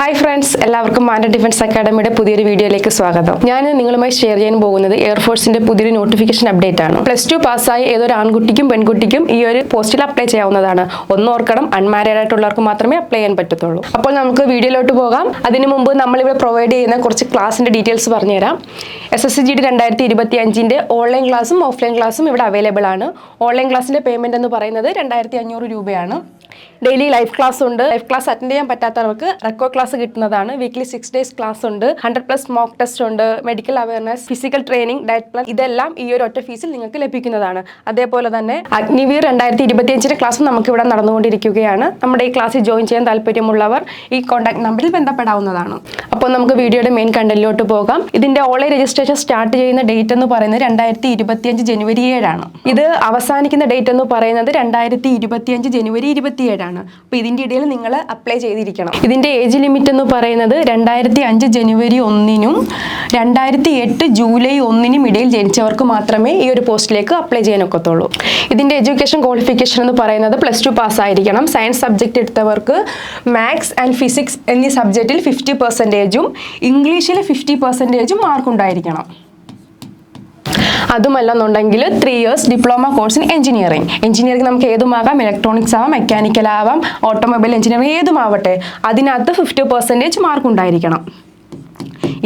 Hi friends എല്ലാവർക്കും മാൻഡ defence അക്കാഡമിയുടെ പുതിയൊരു വീഡിയോയിലേക്ക് സ്വാഗതം. ഞാൻ നിങ്ങളുമായി ഷെയർ ചെയ്യാൻ പോകുന്നത് എയർഫോഴ്സിന്റെ പുതിയൊരു നോട്ടിഫിക്കേഷൻ അപ്ഡേറ്റ് ആണ്. പ്ലസ് ടു പാസ്സായി ഏതൊരു ആൺകുട്ടിക്കും പെൺകുട്ടിക്കും ഈ ഒരു പോസ്റ്റിൽ അപ്ലൈ ചെയ്യാവുന്നതാണ്. ഒന്ന് ഓർക്കണം അൺമാരീഡ് ആയിട്ടുള്ളവർക്ക് മാത്രമേ അപ്ലൈ ചെയ്യാൻ പറ്റത്തുള്ളൂ. അപ്പോൾ നമുക്ക് വീഡിയോയിലോട്ട് പോകാം. അതിനു മുമ്പ് നമ്മളിവിടെ പ്രൊവൈഡ് ചെയ്യുന്ന കുറച്ച് ക്ലാസിന്റെ ഡീറ്റെയിൽസ് പറഞ്ഞുതരാം. S S C G D രണ്ടായിരത്തി ഇരുപത്തി ഓൺലൈൻ ക്ലാസ്സും ഓഫ്ലൈൻ ക്ലാസ്സും ഇവിടെ അവൈലബിൾ ആണ്. ഓൺലൈൻ ക്ലാസ്സിന്റെ പേയ്മെന്റ് എന്ന് പറയുന്നത് രണ്ടായിരത്തി അഞ്ഞൂറ് രൂപയാണ്. ഡെയിലി ലൈഫ് ക്ലാസ് ഉണ്ട്. ലൈഫ് ക്ലാസ് അറ്റൻഡ് ചെയ്യാൻ പറ്റാത്തവർക്ക് റെക്കോർഡ് ക്ലാസ് കിട്ടുന്നതാണ്. വീക്ക്ലി സിക്സ് ഡേയ്സ് ക്ലാസ് ഉണ്ട്. ഹൺഡ്രഡ് പ്ലസ് മോക്ക് ടെസ്റ്റ് ഉണ്ട്. Medical awareness physical training diet plan ഇതെല്ലാം ഈ ഒരു ഒറ്റ ഫീസിൽ നിങ്ങൾക്ക് ലഭിക്കുന്നതാണ്. അതേപോലെ തന്നെ അഗ്നിവീർ രണ്ടായിരത്തി ഇരുപത്തി അഞ്ചിന്റെ ക്ലാസ് നമുക്ക് ഇവിടെ നടന്നുകൊണ്ടിരിക്കുകയാണ്. നമ്മുടെ ഈ ക്ലാസ്സിൽ ജോയിൻ ചെയ്യാൻ താല്പര്യമുള്ളവർ ഈ കോൺടാക്ട് നമ്പറിൽ ബന്ധപ്പെടാവുന്നതാണ്. അപ്പോൾ നമുക്ക് വീഡിയോയുടെ മെയിൻ കണ്ടന്റിലോട്ട് പോകാം. ഇതിന്റെ ഓൺലൈൻ രജിസ്ട്രേഷൻ സ്റ്റാർട്ട് ചെയ്യുന്ന ഡേറ്റ് എന്ന് പറയുന്നത് രണ്ടായിരത്തി ഇരുപത്തിയഞ്ച് ജനുവരി ഏഴാണ്. ഇത് അവസാനിക്കുന്ന ഡേറ്റ് എന്ന് പറയുന്നത് രണ്ടായിരത്തി ഇരുപത്തിയഞ്ച് ജനുവരി ഇരുപത്തിയേഴാണ്. അപ്പോൾ ഇതിന്റെ ഇടയിൽ നിങ്ങൾ അപ്ലൈ ചെയ്തിരിക്കണം. ഇതിന്റെ ഏജ് ലിമിറ്റ് എന്ന് പറയുന്നത് രണ്ടായിരത്തി അഞ്ച് ജനുവരി ഒന്നിനും രണ്ടായിരത്തി എട്ട് ജൂലൈ ഒന്നിനും ഇടയിൽ ജനിച്ചവർക്ക് മാത്രമേ ഈ ഒരു പോസ്റ്റിലേക്ക് അപ്ലൈ ചെയ്യാൻ ഒക്കത്തുള്ളൂ ഇതിന്റെ എഡ്യൂക്കേഷൻ ക്വാളിഫിക്കേഷൻ എന്ന് പറയുന്നത് പ്ലസ് ടു പാസ്സായിരിക്കണം. സയൻസ് സബ്ജക്റ്റ് എടുത്തവർക്ക് മാത്സ് ആൻഡ് ഫിസിക്സ് എന്നീ സബ്ജക്റ്റിൽ ഫിഫ്റ്റി പെർസെന്റേജും ഇംഗ്ലീഷിൽ ഫിഫ്റ്റി പെർസെന്റേജും മാർക്ക് ഉണ്ടായിരിക്കണം അതുമല്ലെന്നുണ്ടെങ്കിൽ three years diploma course in engineering engineering നമുക്ക് ഏതുമാകാം? ഇലക്ട്രോണിക്സ് ആവാം മെക്കാനിക്കൽ ആവാം ഓട്ടോമൊബൈൽ എഞ്ചിനീയറിംഗ് ഏതുമാവട്ടെ അതിനകത്ത് ഫിഫ്റ്റി പെർസെന്റേജ് മാർക്ക് ഉണ്ടായിരിക്കണം.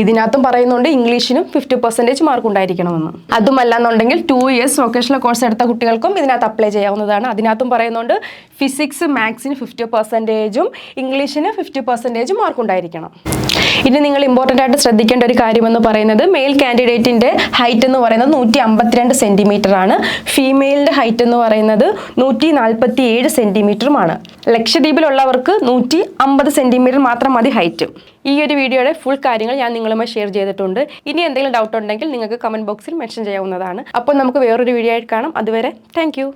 ഇതിനകത്തും പറയുന്നുണ്ട് ഇംഗ്ലീഷിനും ഫിഫ്റ്റി പെർസെന്റേജ് മാർക്ക് ഉണ്ടായിരിക്കണമെന്ന്. അതുമല്ല എന്നുണ്ടെങ്കിൽ ടു ഇയേഴ്സ് വൊക്കേഷണൽ കോഴ്സ് എടുത്ത കുട്ടികൾക്കും ഇതിനകത്ത് അപ്ലൈ ചെയ്യാവുന്നതാണ്. അതിനകത്തും പറയുന്നുണ്ട് ഫിസിക്സ് മാത്സിന് ഫിഫ്റ്റി പെർസെന്റേജും ഇംഗ്ലീഷിന് ഫിഫ്റ്റി പെർസെന്റേജും മാർക്ക് ഉണ്ടായിരിക്കണം. ഇനി നിങ്ങൾ ഇമ്പോർട്ടന്റ് ആയിട്ട് ശ്രദ്ധിക്കേണ്ട ഒരു കാര്യമെന്ന് പറയുന്നത് മെയിൽ കാൻഡിഡേറ്റിന്റെ ഹൈറ്റ് എന്ന് പറയുന്നത് നൂറ്റി അമ്പത്തിരണ്ട് സെന്റിമീറ്റർ ആണ് ഫീമെയിലിന്റെ ഹൈറ്റ് എന്ന് പറയുന്നത് നൂറ്റി നാൽപ്പത്തി ഏഴ് സെന്റിമീറ്ററുമാണ് ലക്ഷദ്വീപിലുള്ളവർക്ക് നൂറ്റി അമ്പത് സെന്റിമീറ്റർ മാത്രം മതി ഹൈറ്റ് ഈ ഒരു വീഡിയോയുടെ ഫുൾ കാര്യങ്ങൾ ഞാൻ നിങ്ങളുമായി ഷെയർ ചെയ്തിട്ടുണ്ട്. ഇനി എന്തെങ്കിലും ഡൗട്ട് ഉണ്ടെങ്കിൽ നിങ്ങൾക്ക് കമന്റ് ബോക്സിൽ മെൻഷൻ ചെയ്യാവുന്നതാണ്. അപ്പോൾ നമുക്ക് വേറൊരു വീഡിയോ ആയിട്ട് കാണാം. അതുവരെ താങ്ക്